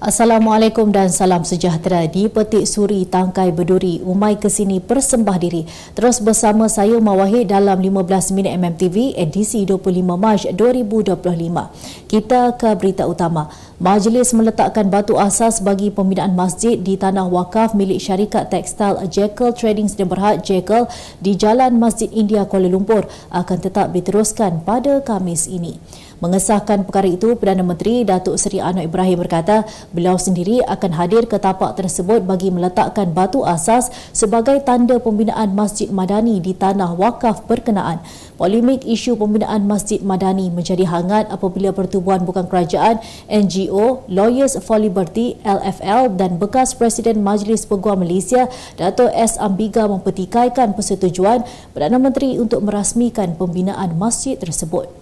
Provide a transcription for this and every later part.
Assalamualaikum dan salam sejahtera di Petik Suri Tangkai Berduri. Umai ke sini persembah diri. Terus bersama saya Mawahid dalam 15 minit MMTV edisi 25 Mac 2025. Kita ke berita utama. Majlis meletakkan batu asas bagi pembinaan masjid di tanah wakaf milik syarikat tekstil Jekyll Trading Sdn Berhad Jekyll di Jalan Masjid India Kuala Lumpur akan tetap diteruskan pada Kamis ini. Mengesahkan perkara itu, Perdana Menteri Datuk Seri Anwar Ibrahim berkata beliau sendiri akan hadir ke tapak tersebut bagi meletakkan batu asas sebagai tanda pembinaan Masjid Madani di tanah wakaf berkenaan. Polemik isu pembinaan Masjid Madani menjadi hangat apabila Pertubuhan Bukan Kerajaan NGO, Lawyers for Liberty LFL dan bekas Presiden Majlis Peguam Malaysia Dato' S. Ambiga mempertikaikan persetujuan Perdana Menteri untuk merasmikan pembinaan masjid tersebut.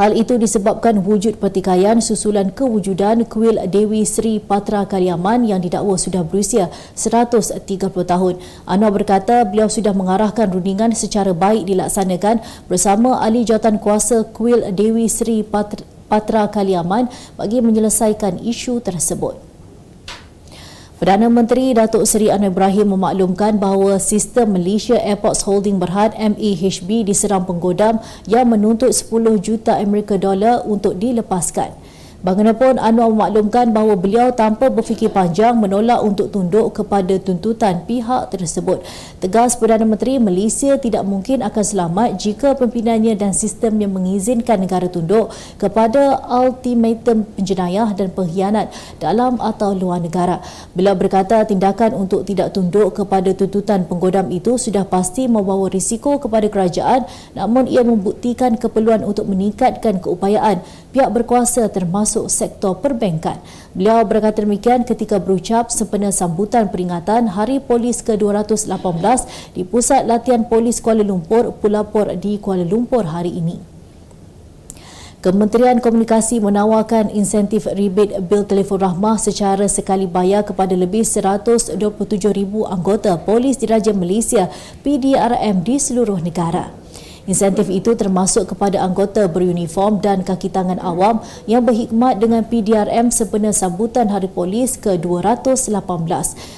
Hal itu disebabkan wujud pertikaian susulan kewujudan kuil Dewi Sri Patra Kaliaman yang didakwa sudah berusia 130 tahun. Anwar berkata beliau sudah mengarahkan rundingan secara baik dilaksanakan bersama ahli jawatan kuasa kuil Dewi Sri Patra, Patra Kaliaman bagi menyelesaikan isu tersebut. Perdana Menteri Datuk Seri Anwar Ibrahim memaklumkan bahawa sistem Malaysia Airports Holding Berhad MAHB diserang penggodam yang menuntut 10 juta Amerika dolar untuk dilepaskan. Bagaimanapun Anwar memaklumkan bahawa beliau tanpa berfikir panjang menolak untuk tunduk kepada tuntutan pihak tersebut. Tegas Perdana Menteri Malaysia tidak mungkin akan selamat jika pimpinannya dan sistem yang mengizinkan negara tunduk kepada ultimatum penjenayah dan pengkhianat dalam atau luar negara. Beliau berkata tindakan untuk tidak tunduk kepada tuntutan penggodam itu sudah pasti membawa risiko kepada kerajaan namun ia membuktikan keperluan untuk meningkatkan keupayaan pihak berkuasa termasuk sektor perbankan. Beliau berkata demikian ketika berucap sempena sambutan peringatan Hari Polis ke-218 di Pusat Latihan Polis Kuala Lumpur, Pulapur di Kuala Lumpur hari ini. Kementerian Komunikasi menawarkan insentif rebate bil telefon rahmah secara sekali bayar kepada lebih 127,000 anggota Polis Diraja Malaysia PDRM di seluruh negara. Insentif itu termasuk kepada anggota beruniform dan kaki tangan awam yang berkhidmat dengan PDRM sempena sambutan Hari Polis ke-218.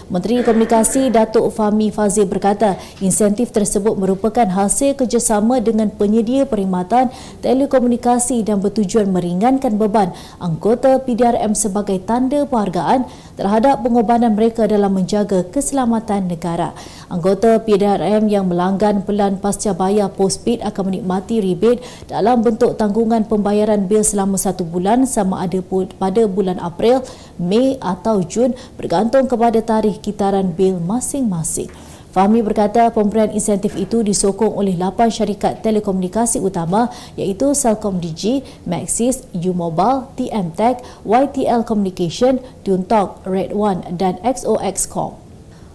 Menteri Komunikasi Datuk Fahmi Fazil berkata, insentif tersebut merupakan hasil kerjasama dengan penyedia perkhidmatan telekomunikasi dan bertujuan meringankan beban anggota PDRM sebagai tanda penghargaan terhadap pengorbanan mereka dalam menjaga keselamatan negara. Anggota PDRM yang melanggan pelan pasca bayar postpaid akan menikmati rebate dalam bentuk tanggungan pembayaran bil selama satu bulan sama ada pada bulan April, Mei atau Jun bergantung kepada tarikh kitaran bil masing-masing. Fahmi berkata pemberian insentif itu disokong oleh 8 syarikat telekomunikasi utama iaitu Celcom Digi, Maxis, U-Mobile, TM Tech, YTL Communication, Tuntok, Red One dan XOXcom.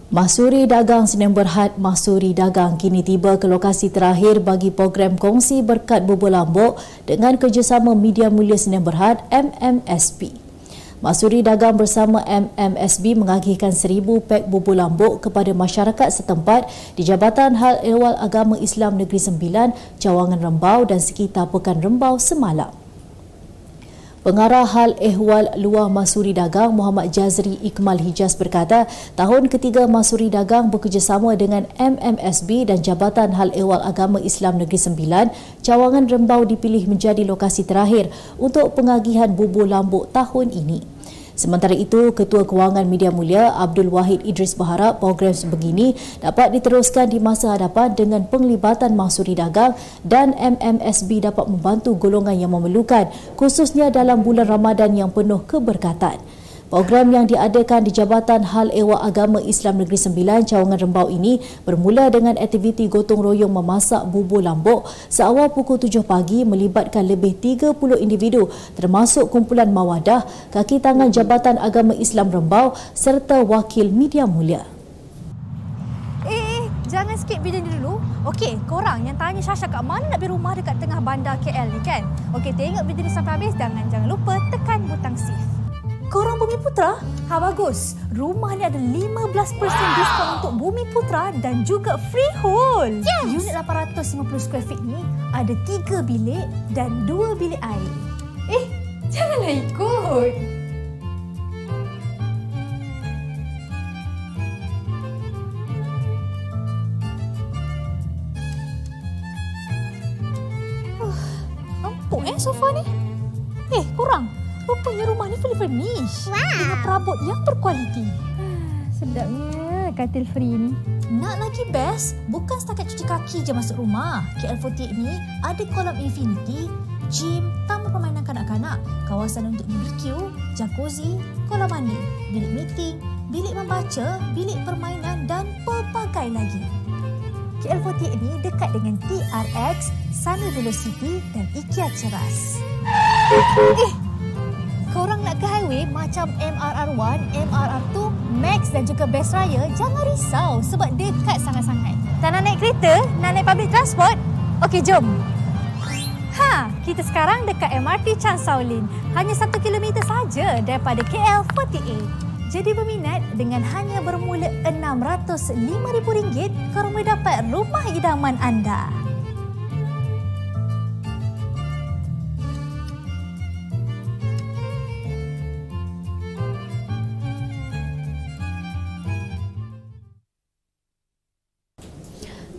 Masuri Dagang Senin Berhad Masuri Dagang kini tiba ke lokasi terakhir bagi program kongsi berkat bubur lambuk dengan kerjasama Media Mulia Senin Berhad MMSP. Masuri Dagang bersama MMSB mengagihkan seribu pek bubur lambuk kepada masyarakat setempat di Jabatan Hal Ehwal Agama Islam Negeri Sembilan, Cawangan Rembau dan sekitar Pekan Rembau semalam. Pengarah Hal Ehwal Luar Masuri Dagang Muhammad Jazri Ikmal Hijaz berkata, tahun ketiga Masuri Dagang bekerjasama dengan MMSB dan Jabatan Hal Ehwal Agama Islam Negeri Sembilan, Cawangan Rembau dipilih menjadi lokasi terakhir untuk pengagihan bubur lambuk tahun ini. Sementara itu, Ketua Kewangan Media Mulia Abdul Wahid Idris berharap program sebegini dapat diteruskan di masa hadapan dengan penglibatan mahsuri dagang dan MMSB dapat membantu golongan yang memerlukan khususnya dalam bulan Ramadan yang penuh keberkatan. Program yang diadakan di Jabatan Hal Ewa Agama Islam Negeri Sembilan Cawangan Rembau ini bermula dengan aktiviti gotong royong memasak bubur lambuk seawal pukul 7 pagi melibatkan lebih 30 individu termasuk kumpulan mawadah, kaki tangan Jabatan Agama Islam Rembau serta wakil media mulia. Eh, eh, jangan skip video ni dulu. Okey, korang yang tanya Syasha kat mana nak pergi rumah dekat tengah bandar KL ni kan? Okey, tengok video ni sampai habis. Jangan jangan lupa tekan butang save. Korang Bumi Putra? Ha bagus. Rumah ni ada 15% wow. diskaun untuk Bumi Putra dan juga freehold. Yes. Unit 850 square feet ni ada 3 bilik dan 2 bilik air. Eh, janganlah ikut. Uh, empuk eh sofa ni. Eh, kurang. Rupanya rumah ni fully furnished. Wow. Dengan perabot yang berkualiti. Sedapnya katil free ni. Nak lagi best, bukan setakat cuci kaki je masuk rumah. KL48 ni ada kolam infinity, gym, taman permainan kanak-kanak, kawasan untuk BBQ, jacuzzi, kolam mandi, bilik meeting, bilik membaca, bilik permainan dan pelbagai lagi. KL48 ni dekat dengan TRX, Sunny Velocity dan IKEA Ceras. Eh, ke highway macam MRR1, MRR2, Max dan juga Best Raya, jangan risau sebab dekat sangat-sangat. Tak nak naik kereta? Nak naik public transport? Okey, jom. Ha, kita sekarang dekat MRT Chan Shaolin. Hanya satu kilometer saja daripada KL48. Jadi berminat dengan hanya bermula RM605,000, korang boleh dapat rumah idaman anda.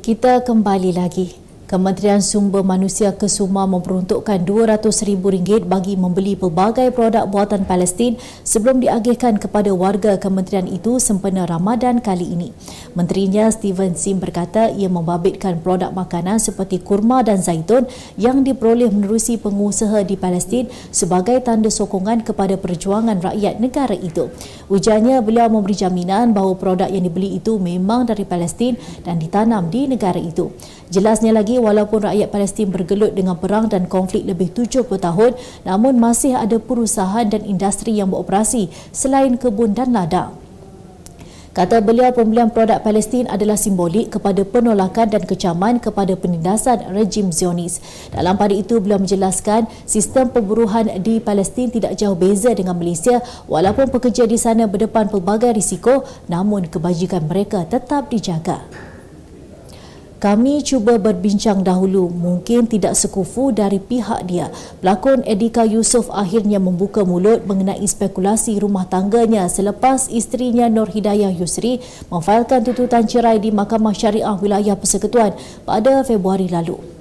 Kita kembali lagi. Kementerian Sumber Manusia Kesuma memperuntukkan RM200,000 bagi membeli pelbagai produk buatan Palestin sebelum diagihkan kepada warga kementerian itu sempena Ramadan kali ini. Menterinya Steven Sim berkata ia membabitkan produk makanan seperti kurma dan zaitun yang diperoleh menerusi pengusaha di Palestin sebagai tanda sokongan kepada perjuangan rakyat negara itu. Ujarnya beliau memberi jaminan bahawa produk yang dibeli itu memang dari Palestin dan ditanam di negara itu. Jelasnya lagi, walaupun rakyat Palestin bergelut dengan perang dan konflik lebih 70 tahun, namun masih ada perusahaan dan industri yang beroperasi selain kebun dan ladang. Kata beliau, pembelian produk Palestin adalah simbolik kepada penolakan dan kecaman kepada penindasan rejim Zionis. Dalam pada itu, beliau menjelaskan sistem pemburuhan di Palestin tidak jauh beza dengan Malaysia walaupun pekerja di sana berdepan pelbagai risiko namun kebajikan mereka tetap dijaga. Kami cuba berbincang dahulu, mungkin tidak sekufu dari pihak dia. Pelakon Edika Yusof akhirnya membuka mulut mengenai spekulasi rumah tangganya selepas isterinya Nur Hidayah Yusri memfailkan tuntutan cerai di Mahkamah Syariah Wilayah Persekutuan pada Februari lalu.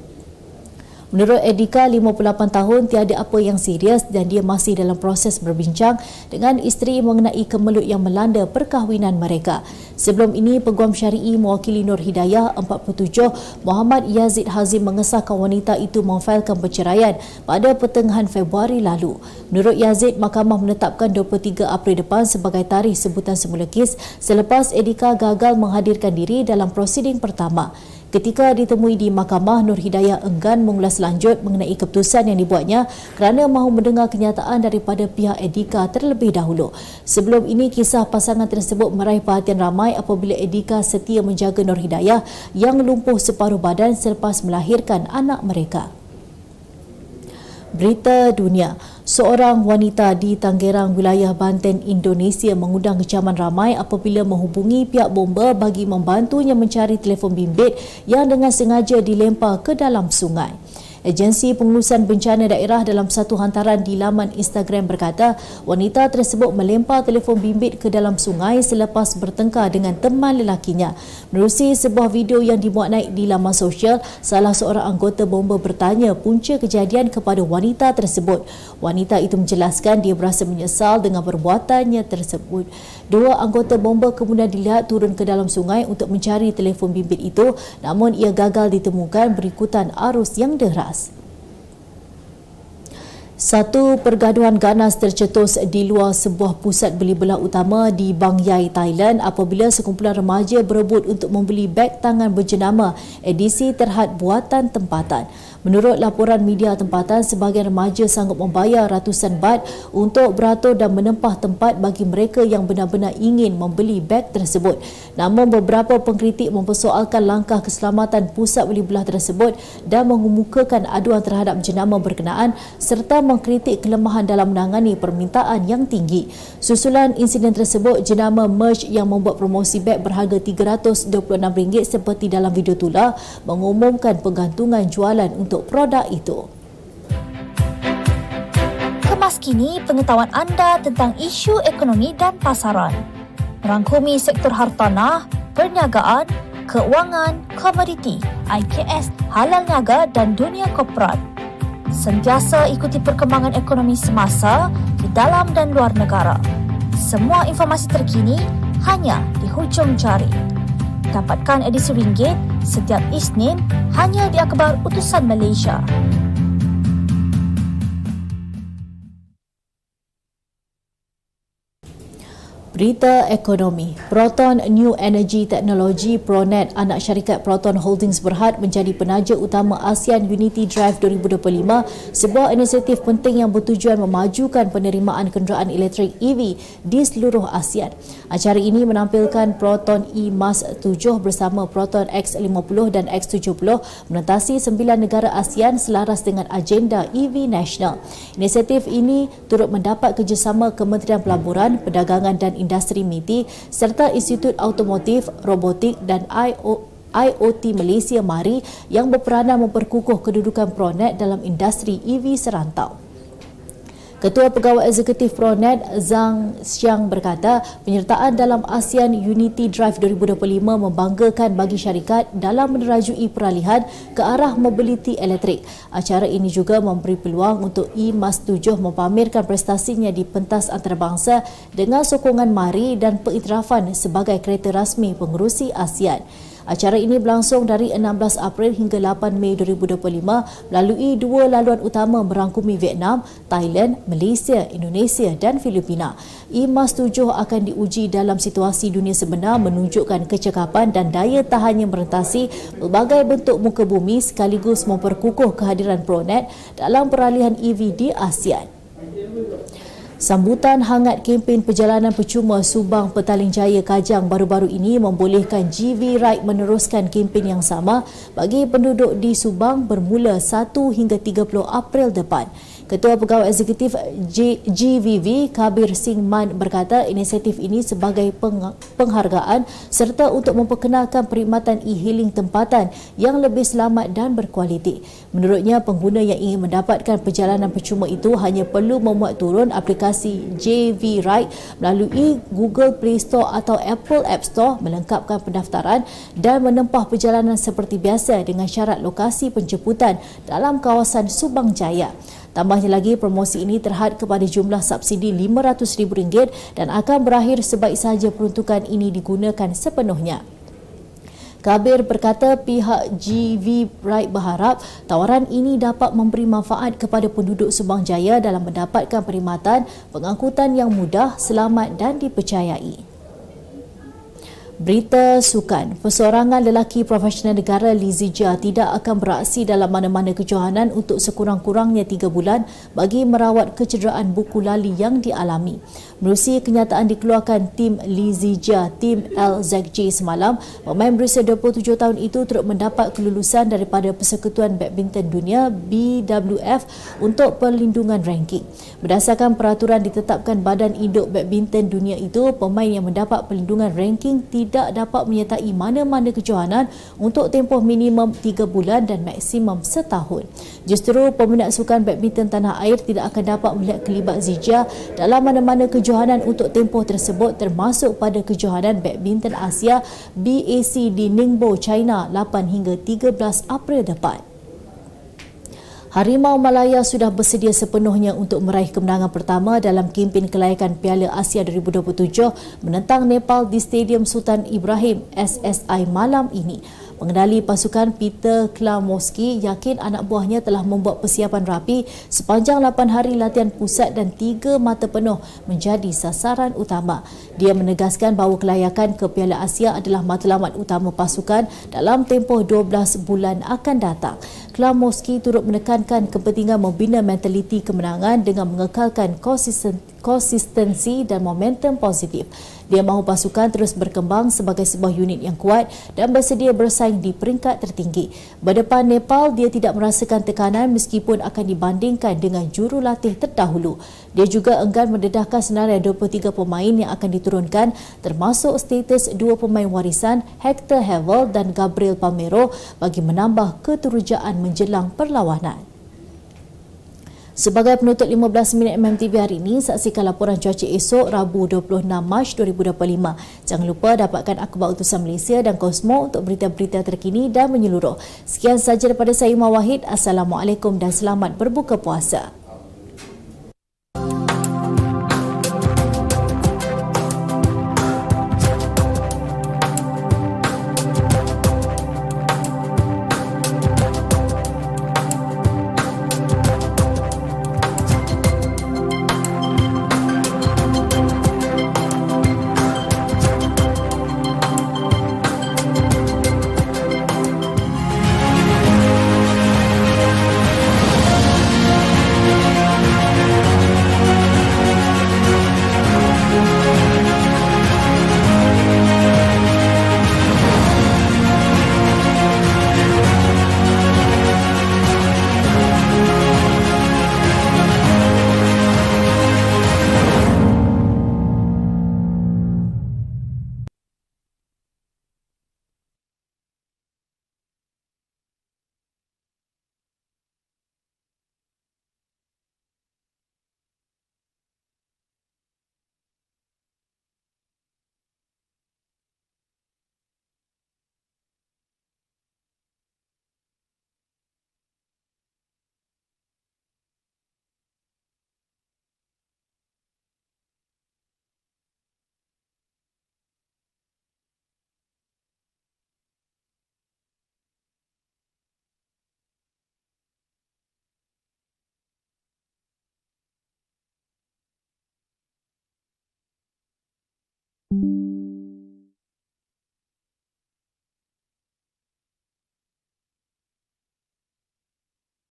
Menurut Edika, 58 tahun tiada apa yang serius dan dia masih dalam proses berbincang dengan isteri mengenai kemelut yang melanda perkahwinan mereka. Sebelum ini, Peguam Syari'i mewakili Nur Hidayah 47, Muhammad Yazid Hazim mengesahkan wanita itu memfailkan perceraian pada pertengahan Februari lalu. Menurut Yazid, mahkamah menetapkan 23 April depan sebagai tarikh sebutan semula kes selepas Edika gagal menghadirkan diri dalam prosiding pertama. Ketika ditemui di mahkamah, Nur Hidayah enggan mengulas lanjut mengenai keputusan yang dibuatnya kerana mahu mendengar kenyataan daripada pihak Edika terlebih dahulu. Sebelum ini, kisah pasangan tersebut meraih perhatian ramai apabila Edika setia menjaga Nur Hidayah yang lumpuh separuh badan selepas melahirkan anak mereka. Berita Dunia Seorang wanita di Tanggerang, wilayah Banten, Indonesia mengundang kecaman ramai apabila menghubungi pihak bomba bagi membantunya mencari telefon bimbit yang dengan sengaja dilempar ke dalam sungai. Agensi Pengurusan Bencana Daerah dalam satu hantaran di laman Instagram berkata, wanita tersebut melempar telefon bimbit ke dalam sungai selepas bertengkar dengan teman lelakinya. Menerusi sebuah video yang dimuat naik di laman sosial, salah seorang anggota bomba bertanya punca kejadian kepada wanita tersebut. Wanita itu menjelaskan dia berasa menyesal dengan perbuatannya tersebut. Dua anggota bomba kemudian dilihat turun ke dalam sungai untuk mencari telefon bimbit itu namun ia gagal ditemukan berikutan arus yang deras. Satu pergaduhan ganas tercetus di luar sebuah pusat beli belah utama di Bang Yai, Thailand apabila sekumpulan remaja berebut untuk membeli beg tangan berjenama edisi terhad buatan tempatan. Menurut laporan media tempatan, sebahagian remaja sanggup membayar ratusan bat untuk beratur dan menempah tempat bagi mereka yang benar-benar ingin membeli beg tersebut. Namun beberapa pengkritik mempersoalkan langkah keselamatan pusat beli belah tersebut dan mengemukakan aduan terhadap jenama berkenaan serta mengkritik kelemahan dalam menangani permintaan yang tinggi. Susulan insiden tersebut, jenama Merge yang membuat promosi beg berharga RM326 seperti dalam video tular mengumumkan penggantungan jualan untuk produk itu. Kemas kini pengetahuan anda tentang isu ekonomi dan pasaran. Merangkumi sektor hartanah, perniagaan, keuangan, komoditi, IKS, halal niaga dan dunia korporat. Sentiasa ikuti perkembangan ekonomi semasa di dalam dan luar negara. Semua informasi terkini hanya di hujung jari. Dapatkan edisi ringgit setiap Isnin hanya di Akhbar Utusan Malaysia. Berita ekonomi. Proton New Energy Technology Pronet anak syarikat Proton Holdings Berhad menjadi penaja utama ASEAN Unity Drive 2025, sebuah inisiatif penting yang bertujuan memajukan penerimaan kenderaan elektrik EV di seluruh ASEAN. Acara ini menampilkan Proton E-Mas 7 bersama Proton X50 dan X70 menentasi sembilan negara ASEAN selaras dengan agenda EV National. Inisiatif ini turut mendapat kerjasama Kementerian Pelaburan, Perdagangan dan Industri MITI serta Institut Automotif, Robotik dan IO IoT Malaysia MARI yang berperanan memperkukuh kedudukan Pronet dalam industri EV serantau. Ketua Pegawai Eksekutif Pronet Zhang Xiang berkata penyertaan dalam ASEAN Unity Drive 2025 membanggakan bagi syarikat dalam menerajui peralihan ke arah mobiliti elektrik. Acara ini juga memberi peluang untuk E-Mas 7 mempamerkan prestasinya di pentas antarabangsa dengan sokongan MARI dan pengiktirafan sebagai kereta rasmi pengerusi ASEAN. Acara ini berlangsung dari 16 April hingga 8 Mei 2025 melalui dua laluan utama merangkumi Vietnam, Thailand, Malaysia, Indonesia dan Filipina. IMAS 7 akan diuji dalam situasi dunia sebenar menunjukkan kecekapan dan daya tahan yang merentasi pelbagai bentuk muka bumi sekaligus memperkukuh kehadiran Pronet dalam peralihan EV di ASEAN. Sambutan hangat kempen perjalanan percuma Subang Petaling Jaya Kajang baru-baru ini membolehkan GV Ride meneruskan kempen yang sama bagi penduduk di Subang bermula 1 hingga 30 April depan. Ketua Pegawai Eksekutif GVV Kabir Singh Man berkata inisiatif ini sebagai peng- penghargaan serta untuk memperkenalkan perkhidmatan e-hailing tempatan yang lebih selamat dan berkualiti. Menurutnya pengguna yang ingin mendapatkan perjalanan percuma itu hanya perlu memuat turun aplikasi JV Ride melalui Google Play Store atau Apple App Store melengkapkan pendaftaran dan menempah perjalanan seperti biasa dengan syarat lokasi penjemputan dalam kawasan Subang Jaya. Tambahnya lagi, promosi ini terhad kepada jumlah subsidi RM500,000 dan akan berakhir sebaik sahaja peruntukan ini digunakan sepenuhnya. Kabir berkata pihak GV Ride berharap tawaran ini dapat memberi manfaat kepada penduduk Subang Jaya dalam mendapatkan perkhidmatan pengangkutan yang mudah, selamat dan dipercayai. Berita sukan. Perseorangan lelaki profesional negara Lizzie Jia tidak akan beraksi dalam mana-mana kejohanan untuk sekurang-kurangnya tiga bulan bagi merawat kecederaan buku lali yang dialami. Menerusi kenyataan dikeluarkan tim Lizzie Jia, tim LZJ semalam, pemain berusia 27 tahun itu turut mendapat kelulusan daripada Persekutuan Badminton Dunia BWF untuk perlindungan ranking. Berdasarkan peraturan ditetapkan Badan Induk Badminton Dunia itu, pemain yang mendapat perlindungan ranking tidak tidak dapat menyertai mana-mana kejohanan untuk tempoh minimum 3 bulan dan maksimum setahun. Justru peminat sukan badminton tanah air tidak akan dapat melihat kelibat Zijia dalam mana-mana kejohanan untuk tempoh tersebut termasuk pada kejohanan badminton Asia BAC di Ningbo, China 8 hingga 13 April depan. Harimau Malaya sudah bersedia sepenuhnya untuk meraih kemenangan pertama dalam kempen kelayakan Piala Asia 2027 menentang Nepal di Stadium Sultan Ibrahim SSI malam ini. Pengendali pasukan Peter Klamoski yakin anak buahnya telah membuat persiapan rapi sepanjang 8 hari latihan pusat dan 3 mata penuh menjadi sasaran utama. Dia menegaskan bahawa kelayakan ke Piala Asia adalah matlamat utama pasukan dalam tempoh 12 bulan akan datang. Klamoski turut menekankan kepentingan membina mentaliti kemenangan dengan mengekalkan konsistensi dan momentum positif. Dia mahu pasukan terus berkembang sebagai sebuah unit yang kuat dan bersedia bersaing di peringkat tertinggi. Berdepan Nepal, dia tidak merasakan tekanan meskipun akan dibandingkan dengan jurulatih terdahulu. Dia juga enggan mendedahkan senarai 23 pemain yang akan diturunkan termasuk status dua pemain warisan Hector Havel dan Gabriel Palmero bagi menambah keterujaan menjelang perlawanan. Sebagai penutup 15 minit MMTV hari ini, saksikan laporan cuaca esok Rabu 26 Mac 2025. Jangan lupa dapatkan akhbar utusan Malaysia dan Kosmo untuk berita-berita terkini dan menyeluruh. Sekian sahaja daripada saya Umar Wahid. Assalamualaikum dan selamat berbuka puasa.